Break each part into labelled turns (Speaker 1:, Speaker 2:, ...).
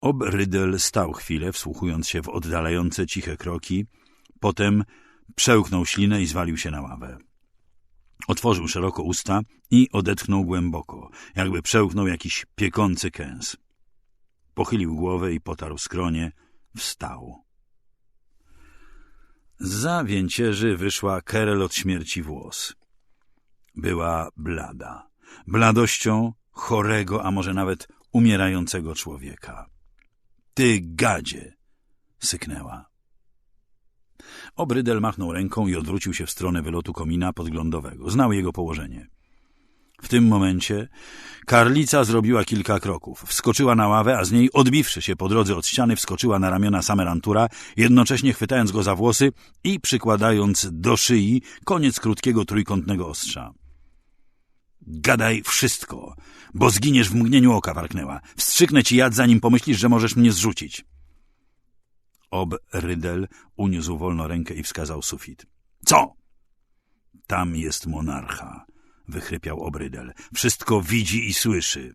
Speaker 1: Obrydel stał chwilę, wsłuchując się w oddalające ciche kroki, potem przełknął ślinę i zwalił się na ławę. Otworzył szeroko usta i odetchnął głęboko, jakby przełknął jakiś piekący kęs. Pochylił głowę i potarł skronie, wstał. Za więcierzy wyszła Kerel od śmierci włos. Była blada, bladością chorego, a może nawet umierającego człowieka. Ty gadzie! syknęła. Obrydel machnął ręką i odwrócił się w stronę wylotu komina podglądowego. Znał jego położenie. W tym momencie karlica zrobiła kilka kroków. Wskoczyła na ławę, a z niej, odbiwszy się po drodze od ściany, wskoczyła na ramiona Samerantura, jednocześnie chwytając go za włosy i przykładając do szyi koniec krótkiego trójkątnego ostrza. Gadaj wszystko, bo zginiesz w mgnieniu oka, warknęła. Wstrzyknę ci jad, zanim pomyślisz, że możesz mnie zrzucić. Ob Rydel uniósł wolno rękę i wskazał sufit. Co? Tam jest monarcha, wychrypiał Obrydel. Wszystko widzi i słyszy.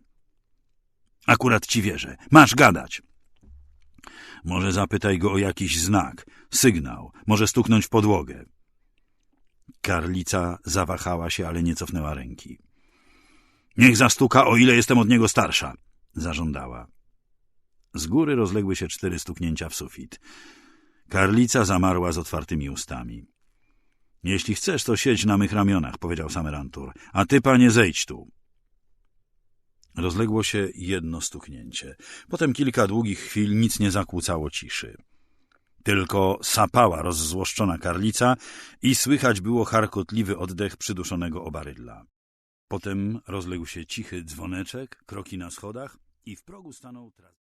Speaker 1: Akurat ci wierzę. Masz gadać. Może zapytaj go o jakiś znak, sygnał, może stuknąć w podłogę. Karlica zawahała się, ale nie cofnęła ręki. Niech zastuka, o ile jestem od niego starsza, zażądała. Z góry rozległy się cztery stuknięcia w sufit. Karlica zamarła z otwartymi ustami. Jeśli chcesz, to siedź na mych ramionach, powiedział Samerantur, a ty, panie, zejdź tu. Rozległo się jedno stuknięcie. Potem kilka długich chwil nic nie zakłócało ciszy. Tylko sapała rozzłoszczona karlica i słychać było charkotliwy oddech przyduszonego obarydla. Potem rozległ się cichy dzwoneczek, kroki na schodach i w progu stanął...